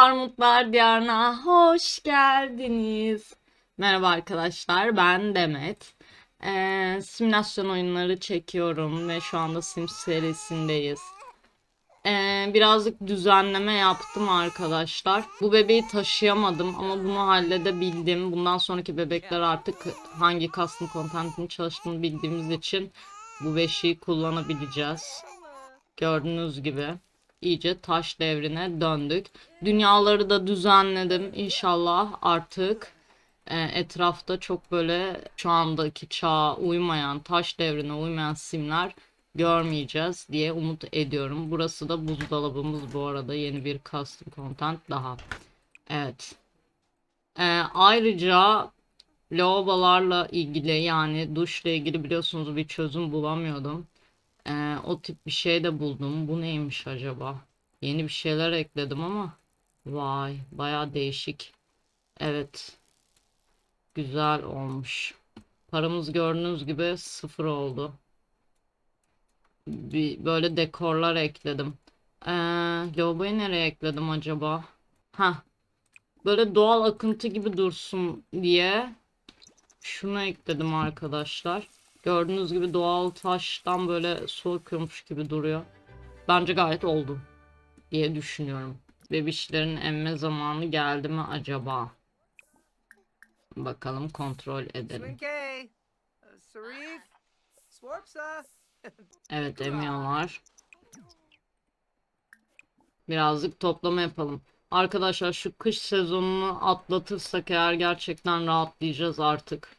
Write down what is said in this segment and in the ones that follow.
Armutlar Diyarı'na hoş geldiniz. Merhaba arkadaşlar, ben Demet. Ee, simülasyon oyunları çekiyorum ve şu anda Sims serisindeyiz. Ee, birazcık düzenleme yaptım arkadaşlar. Bu bebeği taşıyamadım ama bunu halledebildim. Bundan sonraki bebekler artık hangi custom content'in çalıştığını bildiğimiz için bu beşiği kullanabileceğiz. Gördüğünüz gibi iyice taş devrine döndük. Dünyaları da düzenledim. İnşallah artık e, etrafta çok böyle şu andaki çağa uymayan, taş devrine uymayan simler görmeyeceğiz diye umut ediyorum. Burası da buzdolabımız bu arada. Yeni bir custom content daha. Evet. E, ayrıca lavabolarla ilgili yani duşla ilgili biliyorsunuz bir çözüm bulamıyordum. Ee, o tip bir şey de buldum. Bu neymiş acaba? Yeni bir şeyler ekledim ama vay baya değişik. Evet. Güzel olmuş. Paramız gördüğünüz gibi sıfır oldu. Bir, böyle dekorlar ekledim. Ee, lavaboyu nereye ekledim acaba? Ha. Böyle doğal akıntı gibi dursun diye şunu ekledim arkadaşlar. Gördüğünüz gibi doğal taştan böyle su akıyormuş gibi duruyor. Bence gayet oldu diye düşünüyorum. Bebişlerin emme zamanı geldi mi acaba? Bakalım kontrol edelim. Uh. Evet emiyorlar. Birazcık toplama yapalım. Arkadaşlar şu kış sezonunu atlatırsak eğer gerçekten rahatlayacağız artık.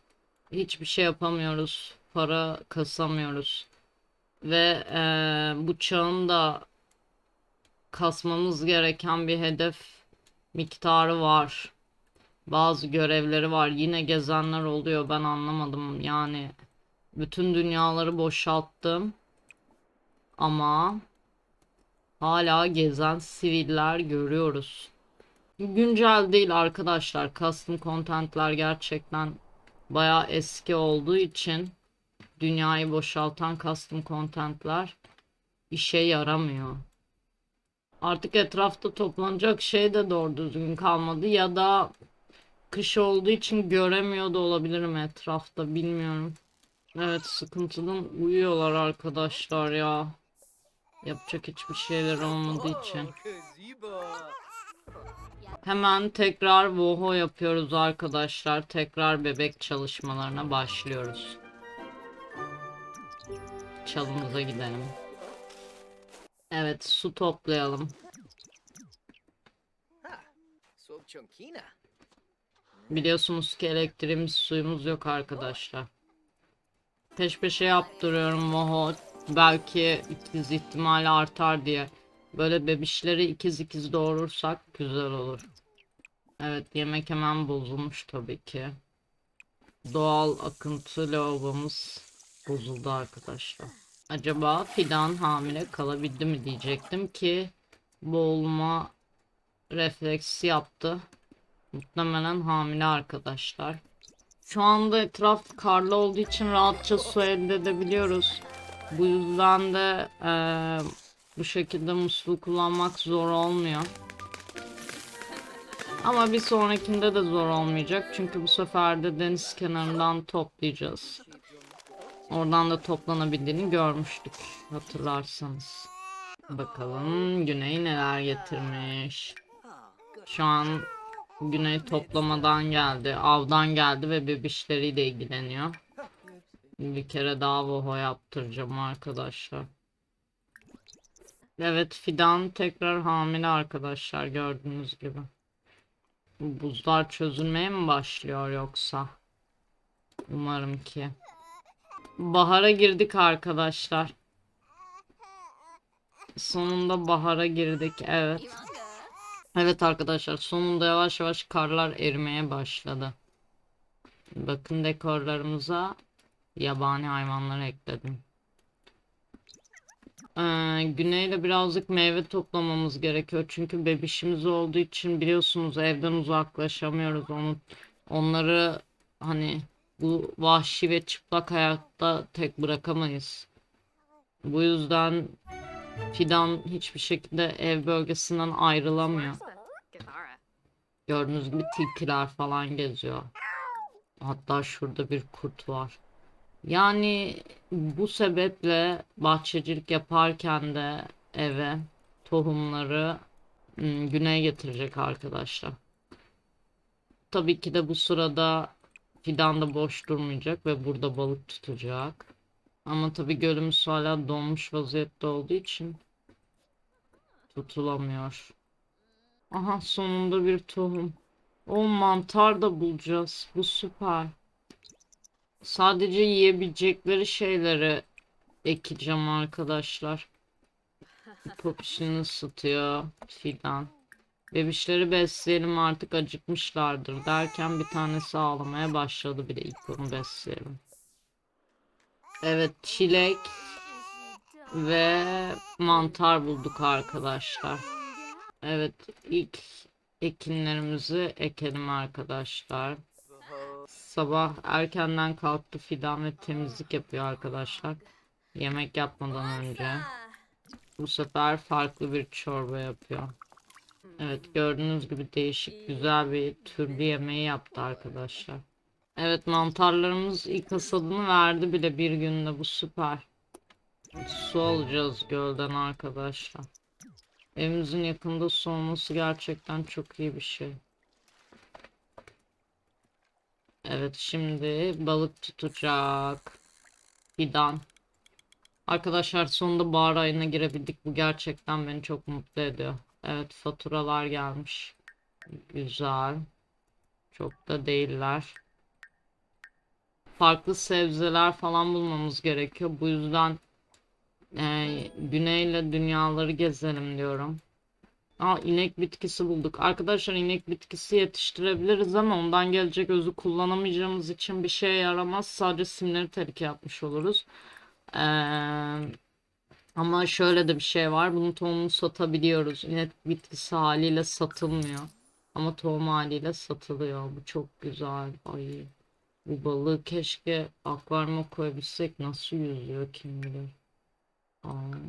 Hiçbir şey yapamıyoruz. Para kasamıyoruz. Ve eee, bu çağın da kasmamız gereken bir hedef miktarı var. Bazı görevleri var. Yine gezenler oluyor. Ben anlamadım. Yani bütün dünyaları boşalttım. Ama hala gezen siviller görüyoruz. Güncel değil arkadaşlar. Custom contentler gerçekten bayağı eski olduğu için dünyayı boşaltan custom contentler işe yaramıyor. Artık etrafta toplanacak şey de doğru düzgün kalmadı ya da kış olduğu için göremiyor da olabilirim etrafta bilmiyorum. Evet sıkıntıdan uyuyorlar arkadaşlar ya. Yapacak hiçbir şeyler olmadığı için. Hemen tekrar voho yapıyoruz arkadaşlar. Tekrar bebek çalışmalarına başlıyoruz. Çalımıza gidelim. Evet su toplayalım. Biliyorsunuz ki elektriğimiz suyumuz yok arkadaşlar. Peş peşe yaptırıyorum voho. Belki ikiz ihtimali artar diye. Böyle bebişleri ikiz ikiz doğurursak güzel olur. Evet yemek hemen bozulmuş tabii ki. Doğal akıntı lavabomuz bozuldu arkadaşlar. Acaba Fidan hamile kalabildi mi diyecektim ki boğulma refleksi yaptı. Muhtemelen hamile arkadaşlar. Şu anda etraf karlı olduğu için rahatça su elde edebiliyoruz. Bu yüzden de eee, bu şekilde musluğu kullanmak zor olmuyor. Ama bir sonrakinde de zor olmayacak. Çünkü bu sefer de deniz kenarından toplayacağız. Oradan da toplanabildiğini görmüştük hatırlarsanız. Bakalım Güney neler getirmiş. Şu an Güney toplamadan geldi, avdan geldi ve bebişleriyle ilgileniyor. Bir kere daha voho yaptıracağım arkadaşlar. Evet Fidan tekrar hamile arkadaşlar gördüğünüz gibi. Bu Buzlar çözülmeye mi başlıyor yoksa? Umarım ki. Bahara girdik arkadaşlar. Sonunda bahara girdik evet. Evet arkadaşlar sonunda yavaş yavaş karlar erimeye başladı. Bakın dekorlarımıza yabani hayvanları ekledim. Ee, güneyle birazcık meyve toplamamız gerekiyor. Çünkü bebişimiz olduğu için biliyorsunuz evden uzaklaşamıyoruz. Onu, onları hani bu vahşi ve çıplak hayatta tek bırakamayız. Bu yüzden Fidan hiçbir şekilde ev bölgesinden ayrılamıyor. Gördüğünüz gibi tilkiler falan geziyor. Hatta şurada bir kurt var. Yani bu sebeple bahçecilik yaparken de eve tohumları ım, güneye getirecek arkadaşlar. Tabii ki de bu sırada Fidan da boş durmayacak ve burada balık tutacak. Ama tabii gölümüz hala donmuş vaziyette olduğu için tutulamıyor. Aha sonunda bir tohum. O mantar da bulacağız. Bu süper. Sadece yiyebilecekleri şeyleri ekeceğim arkadaşlar. Popişini ısıtıyor fidan. Bebişleri besleyelim artık acıkmışlardır derken bir tanesi ağlamaya başladı bile ilk onu besleyelim. Evet çilek ve mantar bulduk arkadaşlar. Evet ilk ekinlerimizi ekelim arkadaşlar. Sabah erkenden kalktı Fidan ve temizlik yapıyor arkadaşlar. Yemek yapmadan önce. Bu sefer farklı bir çorba yapıyor. Evet gördüğünüz gibi değişik güzel bir türlü yemeği yaptı arkadaşlar. Evet mantarlarımız ilk hasadını verdi bile bir günde bu süper. Su alacağız gölden arkadaşlar. Evimizin yakında su olması gerçekten çok iyi bir şey. Evet şimdi balık tutacak. Fidan. Arkadaşlar sonunda bahar ayına girebildik. Bu gerçekten beni çok mutlu ediyor. Evet faturalar gelmiş. Güzel. Çok da değiller. Farklı sebzeler falan bulmamız gerekiyor. Bu yüzden e, güneyle dünyaları gezelim diyorum. Aa inek bitkisi bulduk. Arkadaşlar inek bitkisi yetiştirebiliriz ama ondan gelecek özü kullanamayacağımız için bir şeye yaramaz. Sadece simleri tehlike yapmış oluruz. Ee, ama şöyle de bir şey var. Bunun tohumunu satabiliyoruz. İnek bitkisi haliyle satılmıyor. Ama tohum haliyle satılıyor. Bu çok güzel. Ay. Bu balığı keşke akvaryuma koyabilsek. Nasıl yüzüyor kim bilir. Ay.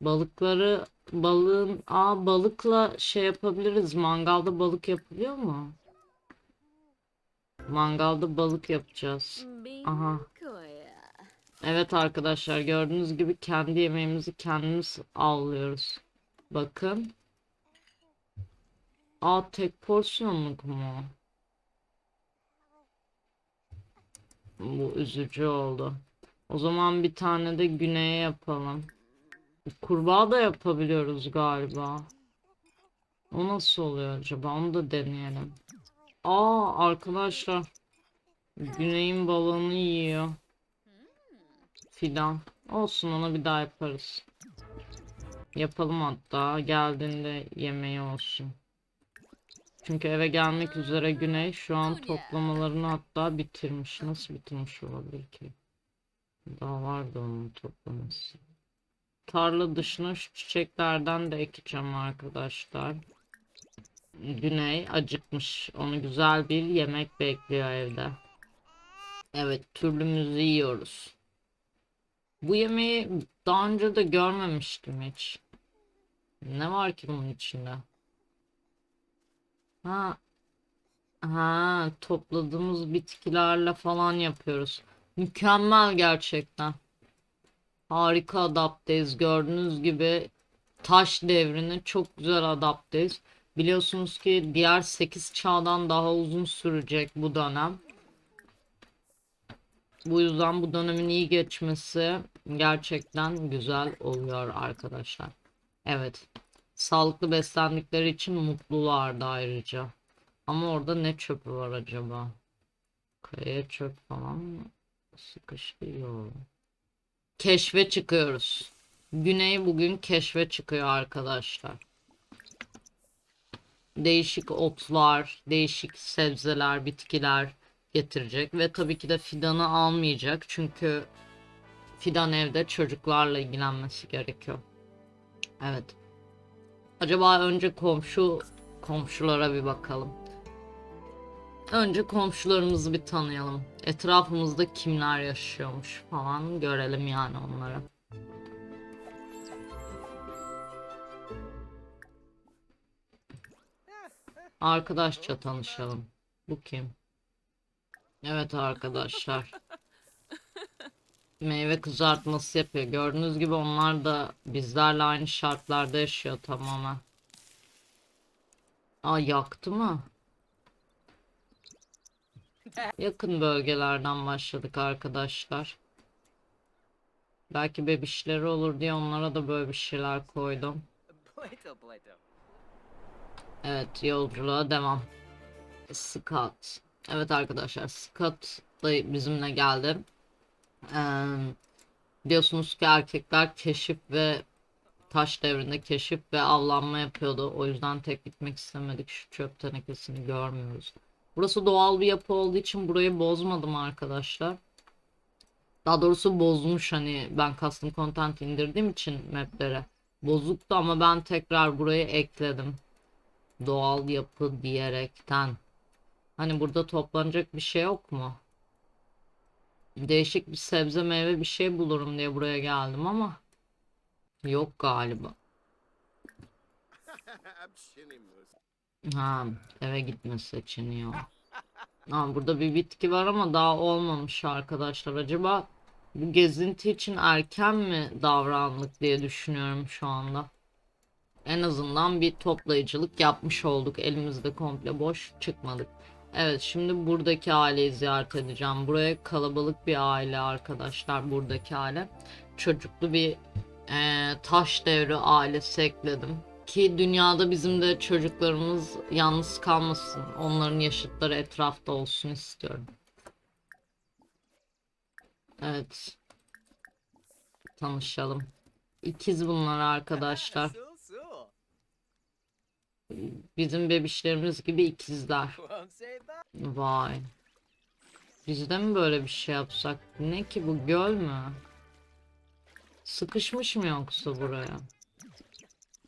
Balıkları balığın aa balıkla şey yapabiliriz. Mangalda balık yapılıyor mu? Mangalda balık yapacağız. Aha. Evet arkadaşlar gördüğünüz gibi kendi yemeğimizi kendimiz avlıyoruz. Bakın. Aa tek porsiyonluk mu? Bu üzücü oldu. O zaman bir tane de güneye yapalım. Kurbağa da yapabiliyoruz galiba. O nasıl oluyor acaba? Onu da deneyelim. Aa arkadaşlar. Güneyin balığını yiyor. Fidan. Olsun onu bir daha yaparız. Yapalım hatta. Geldiğinde yemeği olsun. Çünkü eve gelmek üzere Güney şu an toplamalarını hatta bitirmiş. Nasıl bitirmiş olabilir ki? Daha vardı onun toplaması. Tarla dışına şu çiçeklerden de ekeceğim arkadaşlar. Güney acıkmış. Onu güzel bir yemek bekliyor evde. Evet türlümüzü yiyoruz. Bu yemeği daha önce de görmemiştim hiç. Ne var ki bunun içinde? Ha. Ha, topladığımız bitkilerle falan yapıyoruz. Mükemmel gerçekten. Harika adapteyiz. Gördüğünüz gibi taş devrine çok güzel adapteyiz. Biliyorsunuz ki diğer 8 çağdan daha uzun sürecek bu dönem. Bu yüzden bu dönemin iyi geçmesi gerçekten güzel oluyor arkadaşlar. Evet. Sağlıklı beslendikleri için mutlulardı ayrıca. Ama orada ne çöpü var acaba? Kayaya çöp falan mı? Sıkıştı yok. Keşfe çıkıyoruz. Güney bugün keşfe çıkıyor arkadaşlar. Değişik otlar, değişik sebzeler, bitkiler getirecek ve tabii ki de fidanı almayacak çünkü fidan evde çocuklarla ilgilenmesi gerekiyor. Evet. Acaba önce komşu komşulara bir bakalım. Önce komşularımızı bir tanıyalım. Etrafımızda kimler yaşıyormuş falan görelim yani onları. Arkadaşça tanışalım. Bu kim? Evet arkadaşlar. Meyve kızartması yapıyor. Gördüğünüz gibi onlar da bizlerle aynı şartlarda yaşıyor tamamen. Aa yaktı mı? Yakın bölgelerden başladık arkadaşlar. Belki bebişleri olur diye onlara da böyle bir şeyler koydum. Evet yolculuğa devam. Scott. Evet arkadaşlar Scott da bizimle geldi. Ee, biliyorsunuz ki erkekler keşif ve taş devrinde keşif ve avlanma yapıyordu. O yüzden tek gitmek istemedik. Şu çöp tenekesini görmüyoruz. Burası doğal bir yapı olduğu için burayı bozmadım arkadaşlar. Daha doğrusu bozmuş hani ben custom content indirdiğim için maplere. Bozuktu ama ben tekrar burayı ekledim doğal yapı diyerekten. Hani burada toplanacak bir şey yok mu? Değişik bir sebze meyve bir şey bulurum diye buraya geldim ama yok galiba. Ha, eve gitme seçeniyor. Ha, burada bir bitki var ama daha olmamış arkadaşlar. Acaba bu gezinti için erken mi davrandık diye düşünüyorum şu anda. En azından bir toplayıcılık yapmış olduk. Elimizde komple boş çıkmadık. Evet şimdi buradaki aileyi ziyaret edeceğim. Buraya kalabalık bir aile arkadaşlar buradaki aile. Çocuklu bir eee, taş devri ailesi ekledim. Ki dünyada bizim de çocuklarımız yalnız kalmasın. Onların yaşıtları etrafta olsun istiyorum. Evet. Tanışalım. İkiz bunlar arkadaşlar. Bizim bebişlerimiz gibi ikizler. Vay. Biz de mi böyle bir şey yapsak? Ne ki bu göl mü? Sıkışmış mı yoksa buraya?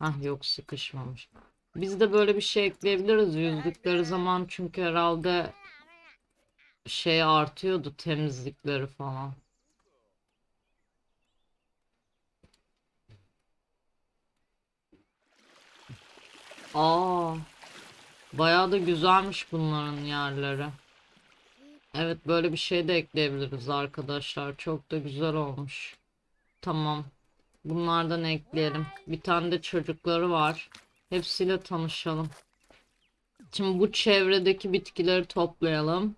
Ah yok sıkışmamış. Biz de böyle bir şey ekleyebiliriz yüzdükleri zaman çünkü herhalde şey artıyordu temizlikleri falan. Aa, bayağı da güzelmiş bunların yerleri. Evet böyle bir şey de ekleyebiliriz arkadaşlar. Çok da güzel olmuş. Tamam. Bunlardan ekleyelim. Bir tane de çocukları var. Hepsiyle tanışalım. Şimdi bu çevredeki bitkileri toplayalım.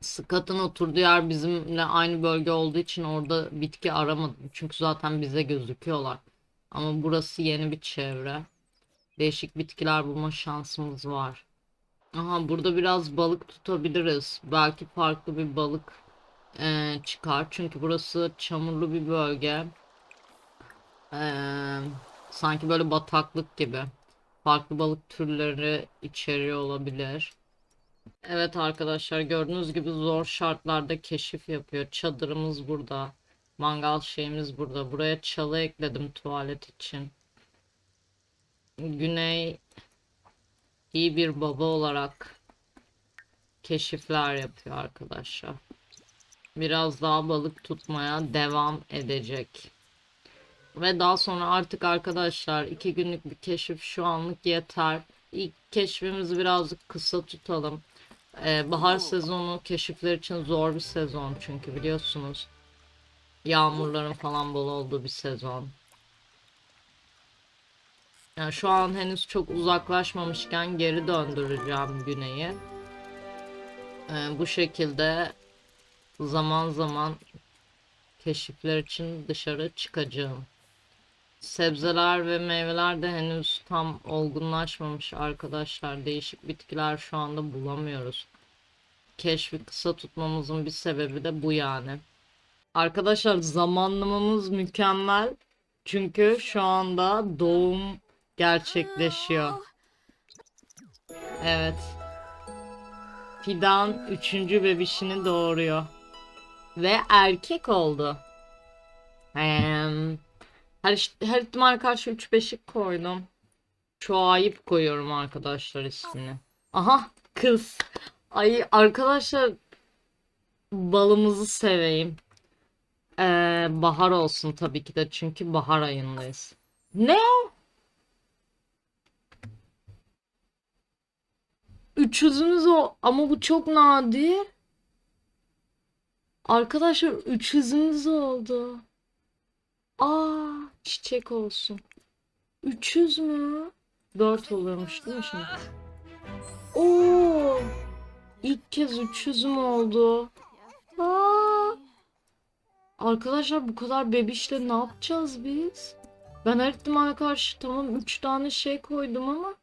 Scott'ın oturduğu yer bizimle aynı bölge olduğu için orada bitki aramadım. Çünkü zaten bize gözüküyorlar. Ama burası yeni bir çevre. Değişik bitkiler bulma şansımız var. Aha burada biraz balık tutabiliriz. Belki farklı bir balık eee, çıkar. Çünkü burası çamurlu bir bölge. Eee, sanki böyle bataklık gibi. Farklı balık türleri içeriyor olabilir. Evet arkadaşlar gördüğünüz gibi zor şartlarda keşif yapıyor. Çadırımız burada. Mangal şeyimiz burada. Buraya çalı ekledim tuvalet için. Güney iyi bir baba olarak keşifler yapıyor arkadaşlar. Biraz daha balık tutmaya devam edecek. Ve daha sonra artık arkadaşlar iki günlük bir keşif şu anlık yeter. İlk keşfimizi birazcık kısa tutalım. Ee, bahar sezonu keşifler için zor bir sezon çünkü biliyorsunuz. Yağmurların falan bol olduğu bir sezon. Yani şu an henüz çok uzaklaşmamışken geri döndüreceğim güneyi. Ee, bu şekilde zaman zaman keşifler için dışarı çıkacağım. Sebzeler ve meyveler de henüz tam olgunlaşmamış arkadaşlar. Değişik bitkiler şu anda bulamıyoruz. Keşfi kısa tutmamızın bir sebebi de bu yani. Arkadaşlar zamanlamamız mükemmel. Çünkü şu anda doğum gerçekleşiyor. Evet. Fidan üçüncü bebişini doğuruyor. Ve erkek oldu. Her, her ihtimal karşı 3 beşik koydum. Şu ayıp koyuyorum arkadaşlar ismini. Aha kız. Ay arkadaşlar balımızı seveyim. Ee, bahar olsun tabii ki de çünkü bahar ayındayız. Ne o? 300'ünüz o ama bu çok nadir. Arkadaşlar 300'ünüz oldu. Aa, çiçek olsun. 300 mü? 4 oluyormuş değil mi şimdi? Oo! İlk kez 300 mü oldu? Aa! Arkadaşlar bu kadar bebişle ne yapacağız biz? Ben her ihtimale karşı tamam 3 tane şey koydum ama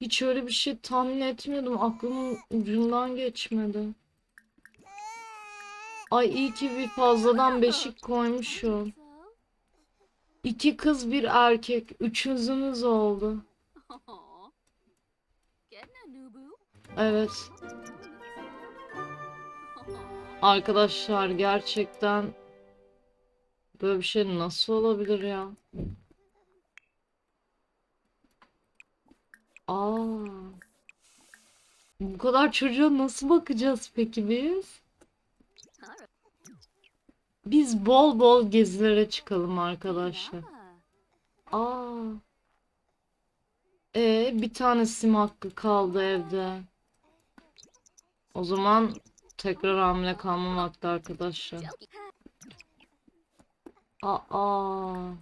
hiç öyle bir şey tahmin etmiyordum. Aklımın ucundan geçmedi. Ay iyi ki bir fazladan beşik koymuşum. İki kız bir erkek. Üçüzümüz oldu. Evet. Arkadaşlar gerçekten böyle bir şey nasıl olabilir ya? Aa. Bu kadar çocuğa nasıl bakacağız peki biz? Biz bol bol gezilere çıkalım arkadaşlar. Aa. E bir tane sim hakkı kaldı evde. O zaman tekrar hamile kalma vakti arkadaşlar. Aa.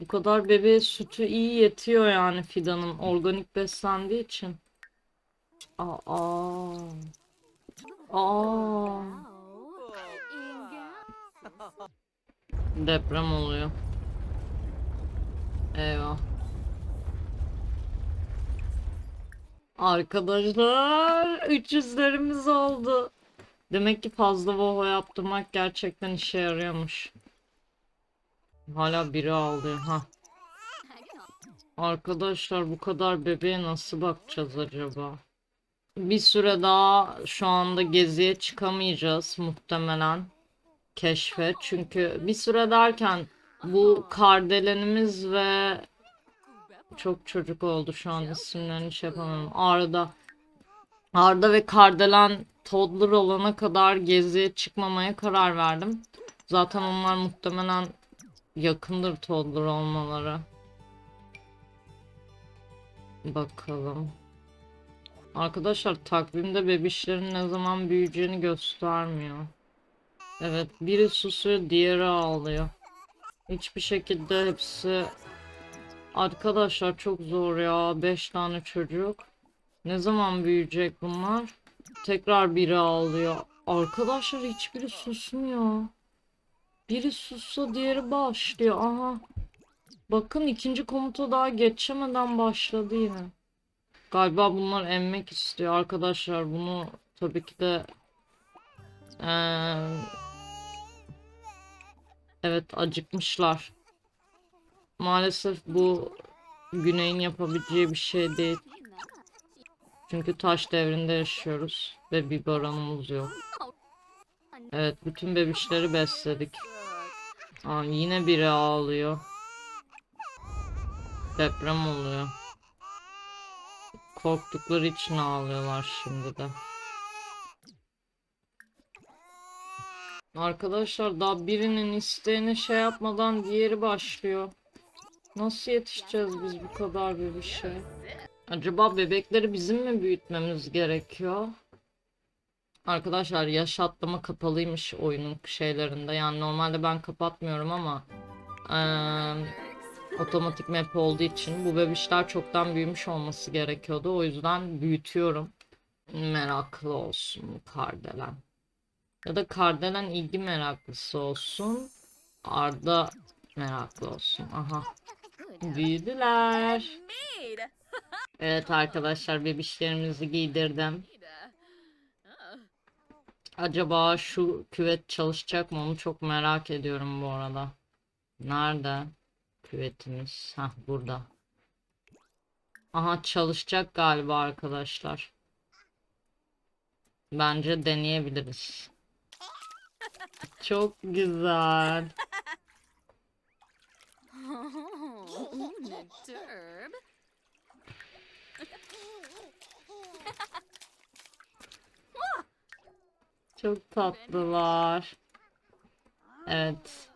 Bu kadar bebeğe sütü iyi yetiyor yani Fidan'ın organik beslendiği için. Aa. Aa. Deprem oluyor. Eyvah. Arkadaşlar 300'lerimiz oldu. Demek ki fazla voho yaptırmak gerçekten işe yarıyormuş. Hala biri ağlıyor ha. Arkadaşlar bu kadar bebeğe nasıl bakacağız acaba? Bir süre daha şu anda geziye çıkamayacağız muhtemelen. Keşfe. Çünkü bir süre derken bu kardelenimiz ve çok çocuk oldu şu an isimlerini şey yapamıyorum. Arda. Arda ve Kardelen toddler olana kadar geziye çıkmamaya karar verdim. Zaten onlar muhtemelen yakındır toddler olmaları. Bakalım. Arkadaşlar takvimde bebişlerin ne zaman büyüyeceğini göstermiyor. Evet biri susuyor diğeri ağlıyor. Hiçbir şekilde hepsi Arkadaşlar çok zor ya. 5 tane çocuk. Ne zaman büyüyecek bunlar? Tekrar biri ağlıyor. Arkadaşlar hiçbiri susmuyor. Biri sussa diğeri başlıyor. Aha. Bakın ikinci komuta daha geçemeden başladı yine. Galiba bunlar emmek istiyor arkadaşlar. Bunu tabii ki de eee, evet acıkmışlar. Maalesef bu Güney'in yapabileceği bir şey değil. Çünkü taş devrinde yaşıyoruz ve bir baronumuz yok. Evet, bütün bebişleri besledik. Aa, yine biri ağlıyor. Deprem oluyor. Korktukları için ağlıyorlar şimdi de. Arkadaşlar daha birinin isteğini şey yapmadan diğeri başlıyor. Nasıl yetişeceğiz biz bu kadar bir şey? Acaba bebekleri bizim mi büyütmemiz gerekiyor? Arkadaşlar yaş kapalıymış oyunun şeylerinde. Yani normalde ben kapatmıyorum ama eee, otomatik map olduğu için bu bebişler çoktan büyümüş olması gerekiyordu. O yüzden büyütüyorum. Meraklı olsun Kardelen. Ya da Kardelen ilgi meraklısı olsun. Arda meraklı olsun. Aha. Büyüdüler. Evet arkadaşlar bebişlerimizi giydirdim. Acaba şu küvet çalışacak mı onu çok merak ediyorum bu arada. Nerede küvetimiz? Hah burada. Aha çalışacak galiba arkadaşlar. Bence deneyebiliriz. Çok güzel. Derb. Çok tatlılar. Evet.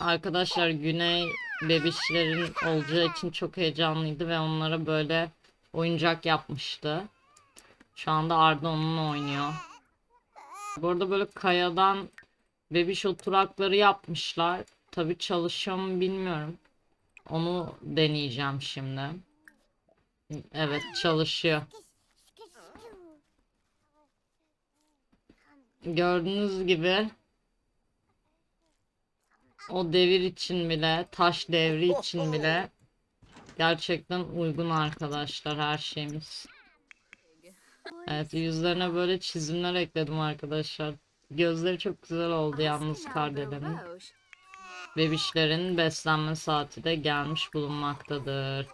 Arkadaşlar Güney bebişlerin olacağı için çok heyecanlıydı ve onlara böyle oyuncak yapmıştı. Şu anda Arda onunla oynuyor. Bu arada böyle kayadan bebiş oturakları yapmışlar. Tabii mu bilmiyorum. Onu deneyeceğim şimdi. Evet çalışıyor. Gördüğünüz gibi o devir için bile, taş devri için bile gerçekten uygun arkadaşlar her şeyimiz. Evet yüzlerine böyle çizimler ekledim arkadaşlar. Gözleri çok güzel oldu yalnız kardelerin. Bebişlerin beslenme saati de gelmiş bulunmaktadır.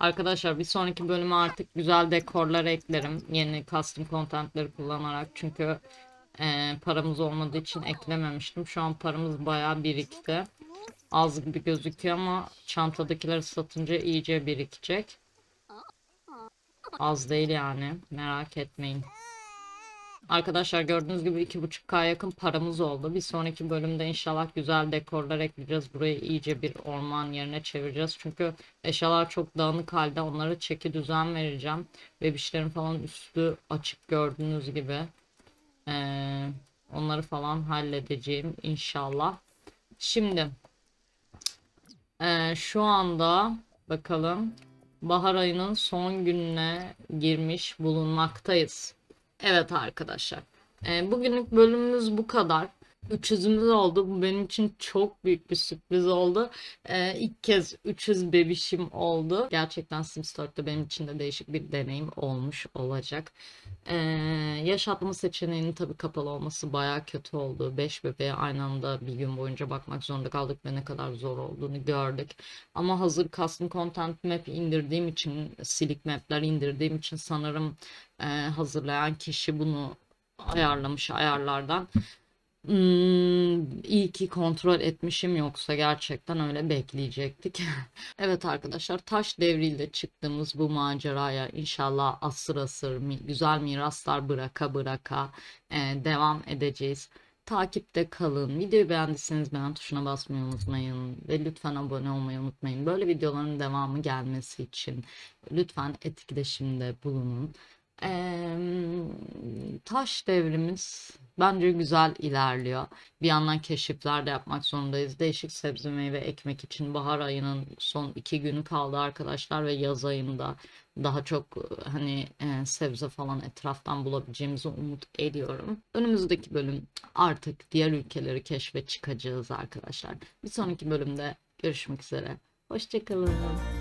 Arkadaşlar bir sonraki bölüme artık güzel dekorlar eklerim. Yeni custom contentleri kullanarak. Çünkü e, paramız olmadığı için eklememiştim. Şu an paramız bayağı birikti. Az gibi gözüküyor ama çantadakileri satınca iyice birikecek. Az değil yani. Merak etmeyin. Arkadaşlar gördüğünüz gibi 2.5K yakın paramız oldu. Bir sonraki bölümde inşallah güzel dekorlar ekleyeceğiz. Burayı iyice bir orman yerine çevireceğiz. Çünkü eşyalar çok dağınık halde. Onlara çeki düzen vereceğim. Bebişlerin falan üstü açık gördüğünüz gibi. Ee, onları falan halledeceğim inşallah. Şimdi ee, şu anda bakalım bahar ayının son gününe girmiş bulunmaktayız. Evet arkadaşlar. Ee, bugünlük bölümümüz bu kadar. 300'ümüz oldu. Bu benim için çok büyük bir sürpriz oldu. Ee, ilk kez 300 bebişim oldu. Gerçekten Sims 4'te benim için de değişik bir deneyim olmuş olacak. Ee, yaşatma seçeneğinin tabii kapalı olması baya kötü oldu. 5 bebeğe aynı anda bir gün boyunca bakmak zorunda kaldık ve ne kadar zor olduğunu gördük. Ama hazır custom content map indirdiğim için, silik mapler indirdiğim için sanırım e, hazırlayan kişi bunu ayarlamış ayarlardan. Hmm, iyi ki kontrol etmişim yoksa gerçekten öyle bekleyecektik. Evet arkadaşlar taş devriyle çıktığımız bu maceraya inşallah asır asır güzel miraslar bıraka bıraka e, devam edeceğiz. Takipte kalın. Videoyu beğendiyseniz beğen tuşuna basmayı unutmayın. Ve lütfen abone olmayı unutmayın. Böyle videoların devamı gelmesi için lütfen etkileşimde bulunun. Eee, taş devrimiz bence güzel ilerliyor. Bir yandan keşifler de yapmak zorundayız. Değişik sebze meyve ekmek için bahar ayının son iki günü kaldı arkadaşlar ve yaz ayında daha çok hani e, sebze falan etraftan bulabileceğimizi umut ediyorum. Önümüzdeki bölüm artık diğer ülkeleri keşfe çıkacağız arkadaşlar. Bir sonraki bölümde görüşmek üzere. Hoşçakalın.